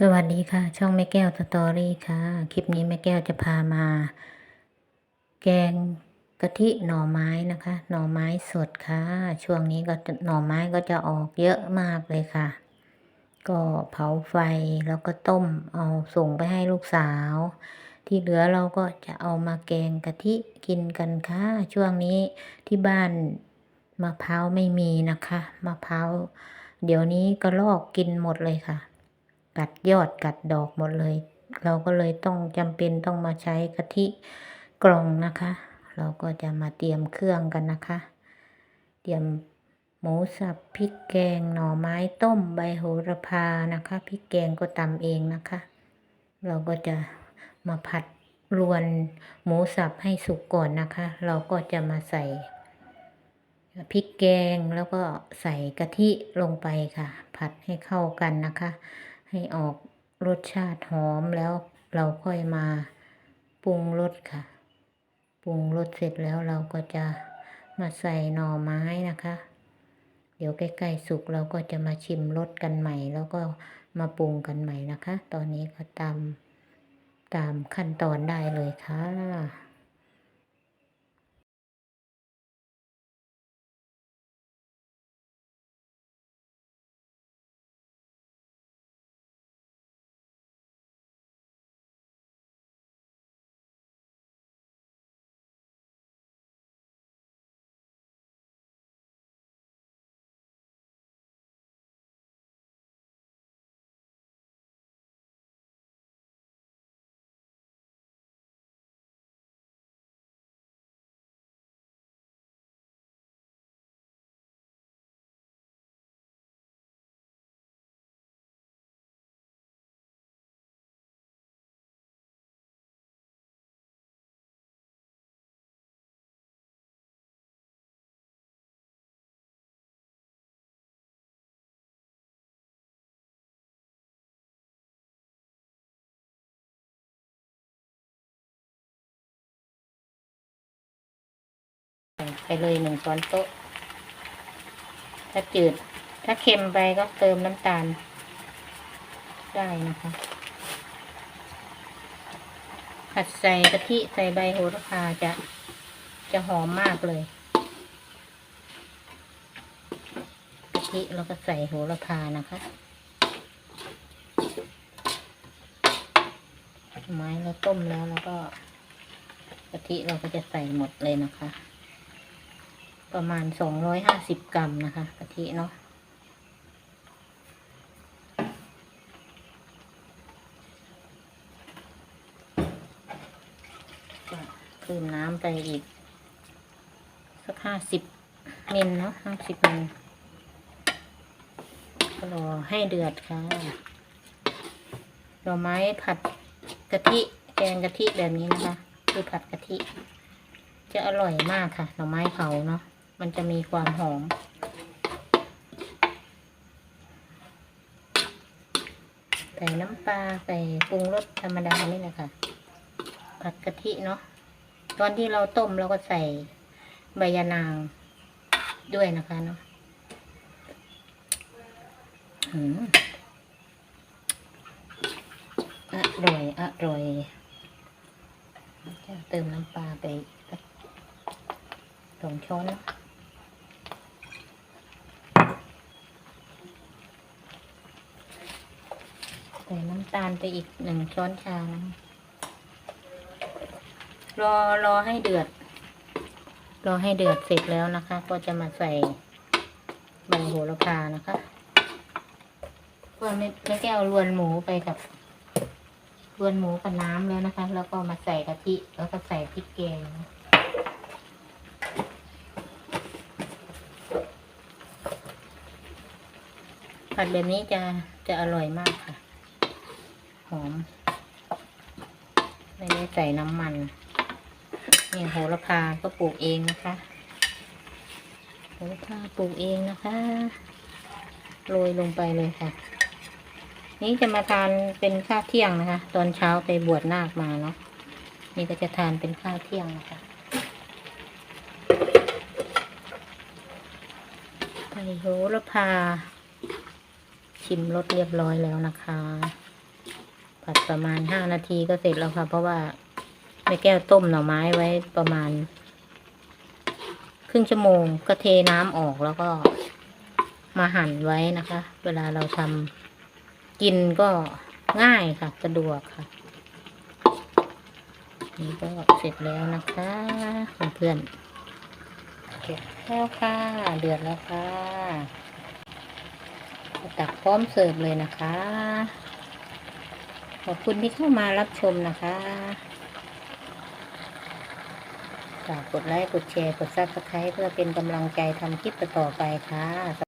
สวัสดีค่ะ ช่องแม่แก้วสตอรี่ค่ะ คลิปนี้แม่แก้วจะพามา แกงกะทิหน่อไม้นะคะ หน่อไม้สดค่ะ ช่วงนี้ก็หน่อไม้ก็จะออกเยอะมากเลยค่ะ ก็เผาไฟแล้วก็ต้มเอาส่งไปให้ลูกสาว ที่เหลือเราก็จะเอามาแกงกะทิกินกันค่ะ ช่วงนี้ที่บ้านมะพร้าวไม่มีนะคะมะพร้าวเดี๋ยวนี้ก็ลอกกินหมดเลยค่ะ กัดยอดกัดดอกหมดเลย เราก็เลยต้องจำเป็นต้องมาใช้กะทิกล่องนะคะ เราก็จะมาเตรียมเครื่องกันนะคะ เตรียมหมูสับพริกแกงหน่อไม้ต้มใบโหระพานะคะพริกแกงก็ตำเองนะคะ เราก็จะมาผัดรวนหมูสับให้สุกก่อนนะคะ เราก็จะมาใส่พริกแกงแล้วก็ใส่กะทิลงไปค่ะ ผัดให้เข้ากันนะคะ ให้ออกรสชาติหอมแล้วเราค่อยมาปรุงรสค่ะ ปรุงรสเสร็จแล้วเราก็จะมาใส่หน่อไม้นะคะ เดี๋ยวใกล้ๆสุกเราก็จะมาชิมรสกันใหม่ แล้วก็มาปรุงกันใหม่นะคะ ตอนนี้ก็ตามตามขั้นตอนได้เลยค่ะ ไปเลยหนึ่งช้อนโต๊ะ ถ้าจืด ถ้าเค็มไปก็เติมน้ำตาล ได้นะคะผัดใส่กะทิใส่ใบโหระพาจะจะหอมมากเลยกะทิแล้วก็ใส่โหระพานะคะไม้เราต้มแล้วแล้วก็กะทิเราก็จะใส่หมดเลยนะคะ ประมาณสองร้อยห้าสิบกรัมนะคะกะทิเนาะเพิ่มน้ำไปอีก สักห้าสิบมิลเนาะห้าสิบมิลรอให้เดือดค่ะดอกไม้ผัดกะทิแกงกะทิแบบนี้นะคะ คือผัดกะทิ จะอร่อยมากค่ะ หน่อไม้เผาเนาะ มันจะมีความหอม ใส่น้ำปลาใส่ปรุงรสธรรมดานี่แหละค่ะ ผัดกะทิเนาะ ตอนที่เราต้มเราก็ใส่ใบยะนางด้วยนะคะเนาะอืมอร่อย อร่อย จะเติมน้ำปลาไปสักสองช้อนนะ ส่น้ำตาลไปอีกหนึ่งช้อนชานะรอรอให้เดือด รอให้เดือดเสร็จแล้วนะคะ ก็จะมาใส่ใบโหระพานะคะก็ไม่ไม่แก้วรวนหมูไปกับรวนหมูกับน้ำแล้วนะคะ แล้วก็มาใส่กะทิแล้วก็ใส่พริกแกงผัดแบบนี้จะจะอร่อยมากค่ะ อม ไม่ได้ใส่น้ำมันนี่โหระพาก็ปลูกเองนะคะ โหระพาปลูกเองนะคะ โรยลงไปเลยค่ะ นี่จะมาทานเป็นข้าวเที่ยงนะคะ ตอนเช้าไปบวชนาคมาเนาะ นี่ก็จะทานเป็นข้าวเที่ยงนะคะใบโหระพาชิมรสเรียบร้อยแล้วนะคะ ผัดประมาณห้านาทีก็เสร็จแล้วค่ะ เพราะว่าแม่แก้วต้มหน่อไม้ไว้ประมาณ ครึ่งชั่วโมงก็เทน้ำออกแล้วก็มาหั่นไว้นะคะ เวลาเราทำกินก็ง่ายค่ะ สะดวกค่ะ นี่ก็เสร็จแล้วนะคะเพื่อนเสร็จแล้วค่ะ เดือดแล้วค่ะตักพร้อมเสิร์ฟเลยนะคะ ขอบคุณที่เข้ามารับชมนะคะฝากกดไลค์ กดแชร์ กดซับสไครต์เพื่อเป็นกำลังใจทำคลิปต่อไปค่ะส